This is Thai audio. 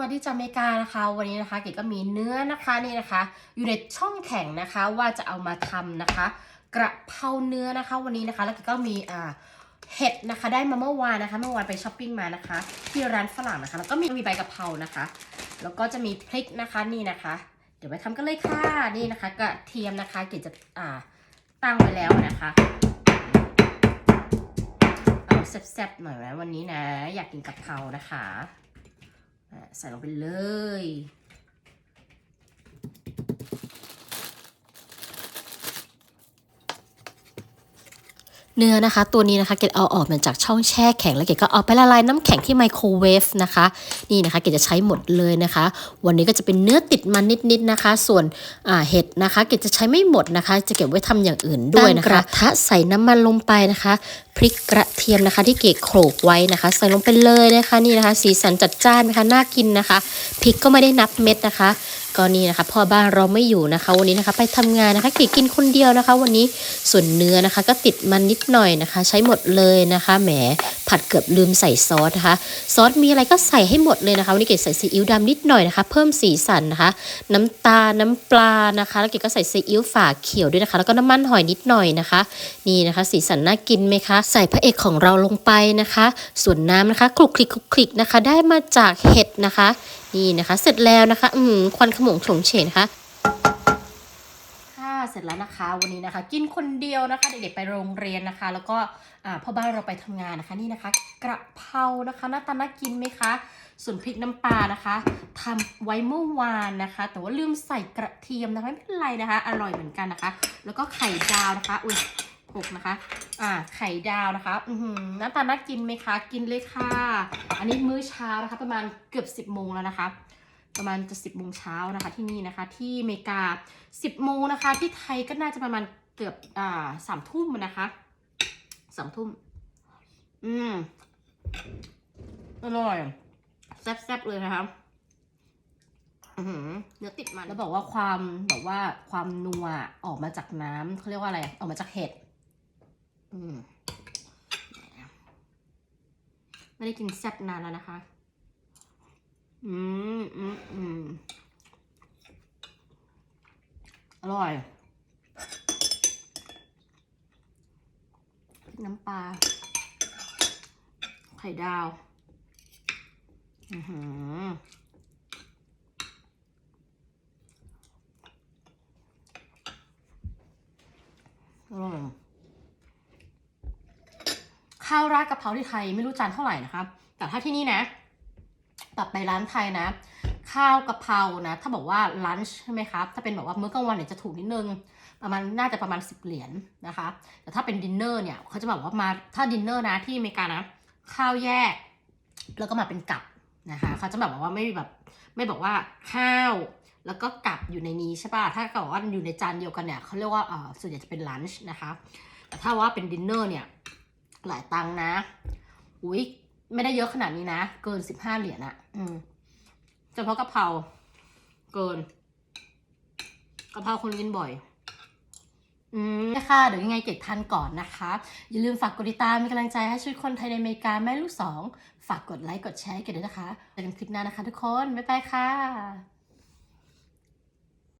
วัสดีจากอเมริกานะคะ วันนี้นะคะเก๋ก็มีเนื้อนะคะนี่นะคะ อยู่ในช่องแข็งนะคะว่าจะเอามาทำนะคะ กระเพราเนื้อนะคะ วันนี้นะคะแล้วเก๋ก็มีอ่าเห็ดนะคะ ได้มาเมื่อวานนะคะ เมื่อวานไปช้อปปิ้งมานะคะ ที่ร้านฝรั่งนะคะ แล้วก็มีมีใบกะเพรานะคะ แล้วก็จะมีพริกนะคะนี่นะคะ เดี๋ยวไปทำกันเลยค่ะนี่นะคะกระเทียมนะคะเก๋จะอ่าตั้งไว้แล้วนะคะเอาแซ่บๆหน่อยนะวันนี้นะ อยากกินกะเพรานะคะ ใส่ลงไปเลย เนื้อนะคะ ตัวนี้นะคะเกดเอาออกมาจากช่องแช่แข็งแล้วเกดก็เอาไปละลายน้ำแข็งที่ไมโครเวฟนะคะนี่นะคะเกดจะใช้หมดเลยนะคะ วันนี้ก็จะเป็นเนื้อติดมันนิดๆนะคะ ส่วนอ่าเห็ดนะคะเกดจะใช้ไม่หมดนะคะ จะเก็บไว้ทำอย่างอื่นด้วยนะคะกระทะใส่น้ำมันลงไปนะคะพริกกระเทียมนะคะ ที่เกดโขลกไว้นะคะ ใส่ลงไปเลยนะคะนี่นะคะ สีสันจัดจ้านนะคะน่ากินนะคะพริกก็ไม่ได้นับเม็ดนะคะ ก็นี่นะคะพ่อบ้านเราไม่อยู่นะคะ วันนี้นะคะ ไปทำงานนะคะกี่กินคนเดียวนะคะ วันนี้ส่วนเนื้อนะคะ ก็ติดมันนิดหน่อยนะคะ ใช้หมดเลยนะคะแหม ผัดเกือบลืมใส่ซอสนะคะ ซอสมีอะไรก็ใส่ให้หมดเลยนะคะวันนี้เก๋ใส่ซีอิ๊วดำนิดหน่อยนะคะ เพิ่มสีสันนะคะ น้ำตาลน้ำปลานะคะ แล้วเก๋ก็ใส่ซีอิ๊วฝาเขียวด้วยนะคะ แล้วก็น้ำมันหอยนิดหน่อยนะคะ นี่นะคะ สีสันน่ากินไหมคะ ใส่พระเอกของเราลงไปนะคะ ส่วนน้ำนะคะคลุกคลิกคลุกคลิกนะคะ ได้มาจากเห็ดนะคะ นี่นะคะ เสร็จแล้วนะคะ อืมควันขมงโฉงเฉงนะคะค่ะ เสร็จแล้วนะคะ วันนี้นะคะ กินคนเดียวนะคะ เด็กๆไปโรงเรียนนะคะ แล้วก็พ่อบ้านเราไปทำงานนะคะนี่นะคะ กระเพรานะคะหน้าตาน่ากินไหมคะส่วนพริกน้ำปลานะคะทำไว้เมื่อวานนะคะ แต่ว่าลืมใส่กระเทียมนะคะไม่เป็นไรนะคะ อร่อยเหมือนกันนะคะ แล้วก็ไข่ดาวนะคะอุ้ยหกนะคะ อ่า ไข่ดาวนะคะ อือหือหน้าตาน่ากินไหมคะ กินเลยค่ะ อันนี้มื้อเช้านะคะ ประมาณเกือบ10โมงแล้วนะคะ ประมาณจะ10โมงเช้านะคะที่นี่นะคะ ที่อเมริกา10โมงนะคะ ที่ไทยก็น่าจะประมาณเกือบอ่าสามทุ่มนะคะสามทุ่มอืมอร่อยแซ่บๆเลยนะคะอือหือเนื้อติดมันแล้วบอกว่าความแบบว่าความนัวออกมาจากน้ำเขาเรียกว่าอะไร ออกมาจากเห็ดอืมไม่ได้กินแซ่บนานแล้วนะคะ อืม อืมอืมอร่อยน้ำปลา ไข่ดาว อือหืออร่อยข้าวราดกะเพราที่ไทยไม่รู้จานเท่าไหร่นะคะแต่ถ้าที่นี่นะกลับไปร้านไทยนะ ข้าวกะเพรานะ ถ้าบอกว่าลันช์ใช่ไหมครับถ้าเป็นแบบว่ามื้อกลางวันเนี่ยจะถูกนิดนึง ประมาณน่าจะประมาณ 10 เหรียญนะคะ แต่ถ้าเป็นดินเนอร์เนี่ยเขาจะบอกว่ามาถ้าดินเนอร์นะที่อเมริกานะ ข้าวแยก แล้วก็มาเป็นกับนะคะเขาจะแบบว่าไม่แบบไม่บอกว่าข้าวแล้วก็กับอยู่ในนี้ใช่ป่ะ ถ้าเกิดว่าอยู่ในจานเดียวกันเนี่ยเขาเรียกว่าเออส่วนใหญ่จะเป็นลันช์นะคะ แต่ถ้าว่าเป็นดินเนอร์เนี่ยหลายตังนะ อุ้ยไม่ได้เยอะขนาดนี้นะ เกินสิบห้าเหรียญอะอืม ฉพาะกะเพราเกินกะเพราคนกินบ่อยอืมนะคะเดี๋ยวยังไงเก็บทันก่อนนะคะ อย่าลืมฝากกดติดตามเป็นกำลังใจให้ช่วยคนไทยในอเมริกาแม่ลูกสอง ฝากกดไลค์กดแชร์กันด้วยนะคะเจอกันคลิปหน้านะคะทุกคน บ๊ายบายค่ะ